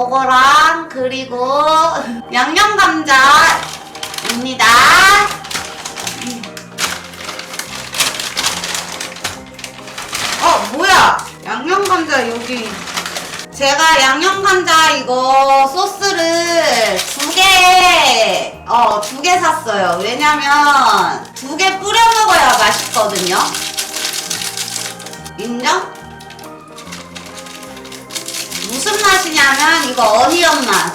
버거랑 그리고 양념 감자입니다. 어 뭐야? 양념 감자 여기. 제가 양념 감자 이거 소스를 두 개, 어, 두 개 샀어요. 왜냐면 두 개 뿌려 먹어야 맛있거든요. 인정? 맛이냐면 이거 어니언 맛.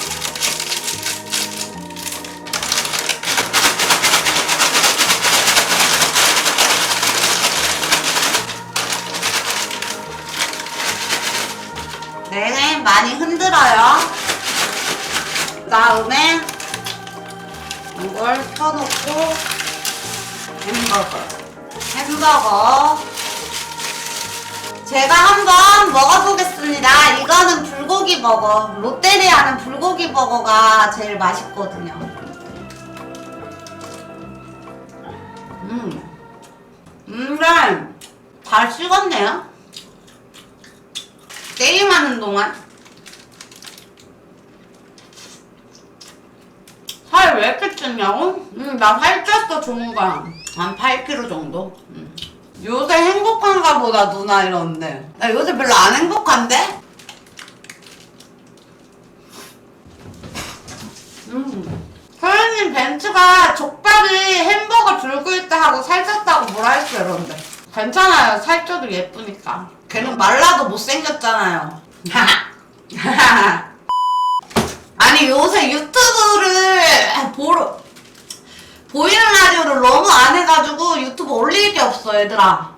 네, 많이 흔들어요. 그 다음에 이걸 펴놓고 햄버거. 햄버거. 제가 한번 먹어보겠습니다. 이거는 불고기 버거. 롯데리아는 불고기 버거가 제일 맛있거든요. 음. 음, 네. 잘 식었네요. 게임하는 동안 살 왜 이렇게 쪘냐고? 음, 나 살 쪘어 좋은 거야 한 8kg 정도 음. 요새 행복한가 보다 누나 이러는데 나 요새 별로 안 행복한데? 음. 벤츠가 족발이 햄버거 들고 있다 하고 살쪘다고 뭐라 했어 이러는데 괜찮아요. 살쪄도 예쁘니까. 걔는 말라도 못생겼잖아요. 아니 요새 유튜브를 보러 보이는 라디오를 너무 안 해가지고 유튜브 올릴 게 없어 얘들아.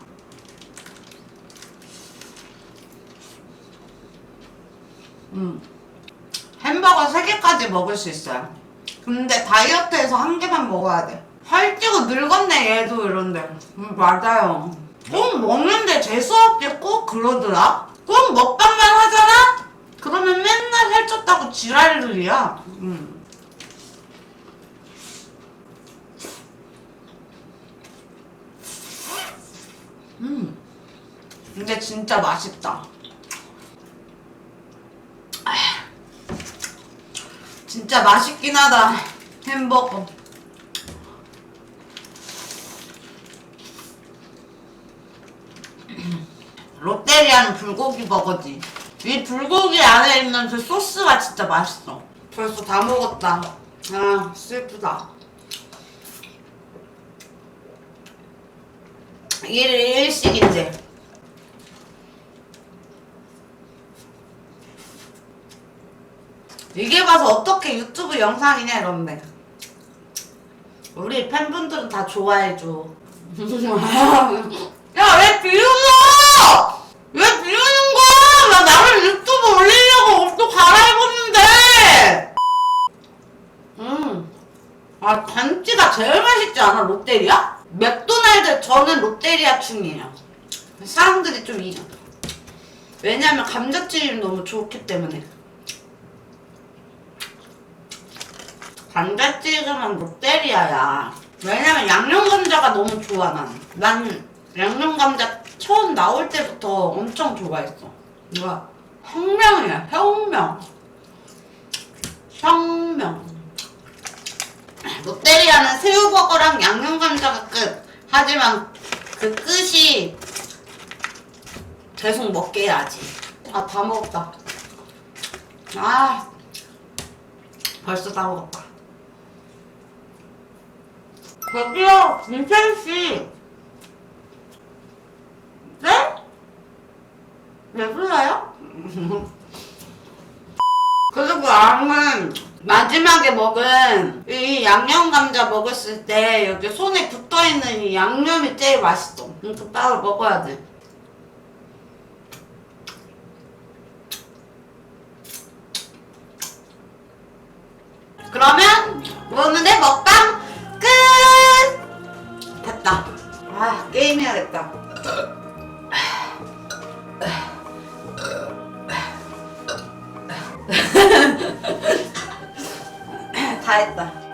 음. 햄버거 3개까지 먹을 수 있어요 근데 다이어트해서 한 개만 먹어야 돼 살찌고 늙었네 얘도 이런데 음, 맞아요 꼭 먹는데 재수없게 꼭 그러더라 꼭 먹방만 하잖아? 그러면 맨날 살쪘다고 지랄들이야 음. 음. 근데 진짜 맛있다. 진짜 맛있긴 하다. 햄버거. 롯데리아는 불고기 버거지. 이 불고기 안에 있는 그 소스가 진짜 맛있어. 벌써 다 먹었다. 아, 슬프다. 1일 1식인데. 이게 봐서 어떻게 유튜브 영상이냐 이런데. 우리 팬분들은 다 좋아해줘. 야, 왜 비웃어! 왜 비우는 거야? 나 나를 유튜브 올리려고 옷도 갈아입었는데! 음. 아, 단지가 제일 맛있지 않아, 롯데리아? 맥도날드, 저는 롯데리아 충이에요. 사람들이 좀 이. 왜냐면 감자튀김 너무 좋기 때문에. 감자튀김은 롯데리아야. 왜냐면 양념 감자가 너무 좋아, 난. 난 양념 감자 처음 나올 때부터 엄청 좋아했어. 이거 혁명이야, 혁명. 혁명. 롯데리아는 새우버거랑 양념 감자가 끝. 하지만 그 끝이 계속 먹게 해야지. 아, 다 먹었다. 아, 벌써 다 먹었다. 저기요, 민찬 씨. 네? 왜 불러요? 그리고 암은 마지막에 먹은 이 양념 감자 먹었을 때 여기 손에 붙어 있는 이 양념이 제일 맛있어. 이거 따로 먹어야 돼. 해야겠다. 다 했다.